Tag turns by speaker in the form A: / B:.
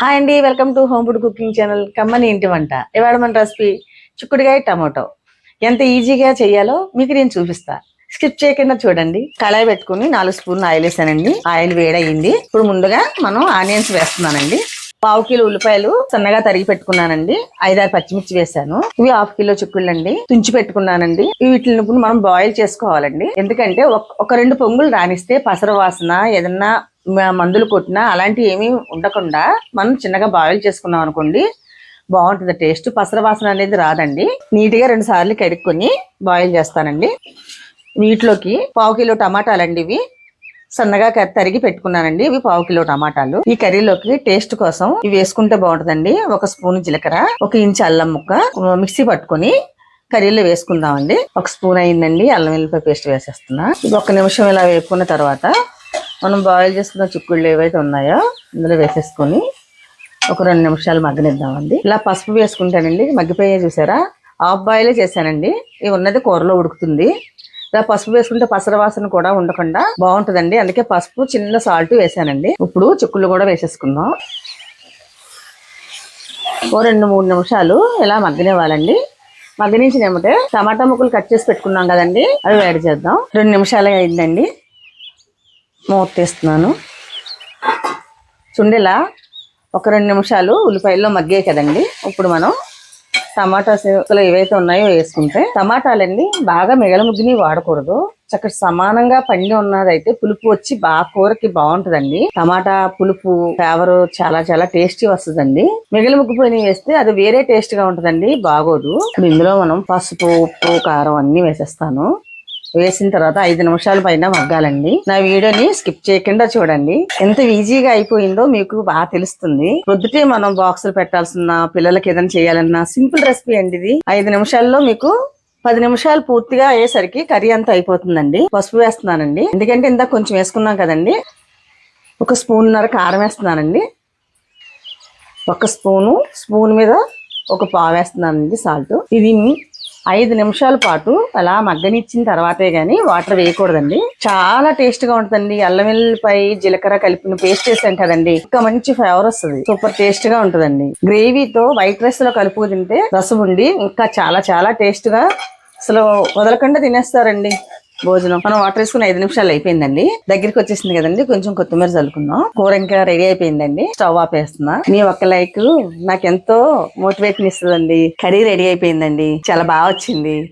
A: Hi అండి welcome to home food cooking channel కమ్మని ఇంటి వంట. ఇవాళ మన రెసిపీ చిక్కుడుగాయ టమాటో. ఎంత ఈజీగా చేయాలో మీకు నేను చూపిస్తా. స్కిప్ చేయకుండా చూడండి. కళాయి పెట్టుకుని నాలుగు స్పూన్లు ఆయిల్ వేసానండి. ఆయిల్ వేడయింది. ఇప్పుడు ముందుగా మనం ఆనియన్స్ వేస్తున్నానండి. పావు కిలో ఉల్లిపాయలు సన్నగా తరిగి పెట్టుకున్నానండి. ఐదారు పచ్చిమిర్చి వేసాను. ఇవి హాఫ్ కిలో చిక్కుళ్ళు అండి తుంచి పెట్టుకున్నానండి. వీటిని మనం బాయిల్ చేసుకోవాలండి. ఎందుకంటే ఒక- ఒక రెండు పొంగులు రానిస్తే పసర వాసన ఏదన్నా మందులు కొట్టినా అలాంటివి ఏమీ ఉండకుండా మనం చిన్నగా బాయిల్ చేసుకున్నాం అనుకోండి బాగుంటుంది. టేస్ట్ పసర వాసన అనేది రాదండి. నీట్గా రెండు సార్లు కడుక్కొని బాయిల్ చేస్తానండి. వీటిలోకి పావు కిలో టమాటాలండి ఇవి. సన్నగా తరిగి పెట్టుకున్నానండి ఇవి పావు కిలో టమాటాలు. ఈ కర్రీలోకి టేస్ట్ కోసం ఇవి వేసుకుంటే బాగుంటుందండి. ఒక స్పూన్ జీలకర్ర ఒక ఇంచు అల్లం ముక్క మిక్సీ పట్టుకొని కర్రీలో వేసుకుందామండి. ఒక స్పూన్ అయిందండి అల్లం వెల్లిపాయ పేస్ట్ వేసేస్తున్నా. ఇది ఒక నిమిషం ఇలా వేపుకున్న తర్వాత మనం బాయిల్ చేసుకున్న చిక్కుళ్ళు ఏవైతే ఉన్నాయో ఇందులో వేసేసుకొని ఒక రెండు నిమిషాలు మగ్గనిద్దామండి. ఇలా పసుపు వేసుకుంటానండి. మగ్గిపోయే చూసారా? హాఫ్ బాయిలే చేశానండి. ఇవి ఉన్నది కూరలో ఉడుకుతుంది. ఇలా పసుపు వేసుకుంటే పసర వాసన కూడా ఉండకుండా బాగుంటుందండి. అందుకే పసుపు చిన్న సాల్ట్ వేసానండి ఇప్పుడు చిక్కుళ్ళు కూడా వేసేసుకుందాం. ఓ రెండు మూడు నిమిషాలు ఇలా మగ్గనివ్వాలండి. మగ్గనించిన ఏమంటే టమాటా ముక్కలు కట్ చేసి పెట్టుకున్నాం కదండి. అవి వేడి చేద్దాం. రెండు నిమిషాలు అయిందండి. మూతేస్తున్నాను. చుండెలా ఒక రెండు నిమిషాలు ఉల్లిపాయల్లో మగ్గాయి కదండి. ఇప్పుడు మనం టమాటా ముక్కలు ఏవైతే ఉన్నాయో వేసుకుంటే టమాటాలండి బాగా మిగల ముగ్గుని వాడకూడదు. చక్కటి సమానంగా పండి ఉన్నదైతే పులుపు వచ్చి బాగా కూరకి బాగుంటుందండి. టమాటా పులుపు ఫ్లేవర్ చాలా చాలా టేస్టీ వస్తుందండి. మిగిలి ముగ్గిపోయినవి వేస్తే అది వేరే టేస్ట్గా బాగోదు. ఇందులో మనం పసుపు ఉప్పు కారం అన్ని వేసేస్తాను. వేసిన తర్వాత ఐదు నిమిషాల పైన మగ్గాలండి. నా వీడియోని స్కిప్ చేయకుండా చూడండి. ఎంత ఈజీగా అయిపోయిందో మీకు బాగా తెలుస్తుంది. పొద్దుటే మనం బాక్సులు పెట్టాల్సిన పిల్లలకి ఏదైనా చేయాలన్నా సింపుల్ రెసిపీ అండి ఇది. ఐదు నిమిషాల్లో మీకు పది నిమిషాలు పూర్తిగా అయ్యేసరికి కర్రీ అంతా అయిపోతుందండి. పసుపు వేస్తున్నానండి. ఎందుకంటే ఇందాక కొంచెం వేసుకున్నాం కదండి. ఒక స్పూన్నర కారం వేస్తున్నానండి. ఒక స్పూను స్పూన్ మీద ఒక పావు వేస్తున్నానండి సాల్ట్. ఇది ఐదు నిమిషాల పాటు అలా మగ్గనిచ్చిన తర్వాతే కానీ వాటర్ వేయకూడదండి. చాలా టేస్ట్గా ఉంటుందండి. అల్లం వెల్లుల్లిపాయ జీలకర్ర కలిపిన పేస్ట్ వేసాం కదండి. ఇంకా మంచి ఫ్లేవర్ వస్తుంది. సూపర్ టేస్ట్గా ఉంటుందండి. గ్రేవీతో వైట్ రైస్లో కలుపు తింటే రసం ఉండి ఇంకా చాలా చాలా టేస్ట్గా అసలు వదలకుండా తినేస్తారండి. భోజనం. మనం వాటర్ వేసుకుని ఐదు నిమిషాలు అయిపోయిందండి. దగ్గరికి వచ్చేసింది కదండి కొంచెం కొత్తిమీర చల్లుకున్నాం. కూర ఇంకా రెడీ అయిపోయిందండి. స్టవ్ ఆపేస్తున్నా. మీ ఒక్క లైక్ నాకు ఎంతో మోటివేషన్ ఇస్తుందండి. కర్రీ రెడీ అయిపోయిందండి. చాలా బాగా వచ్చింది.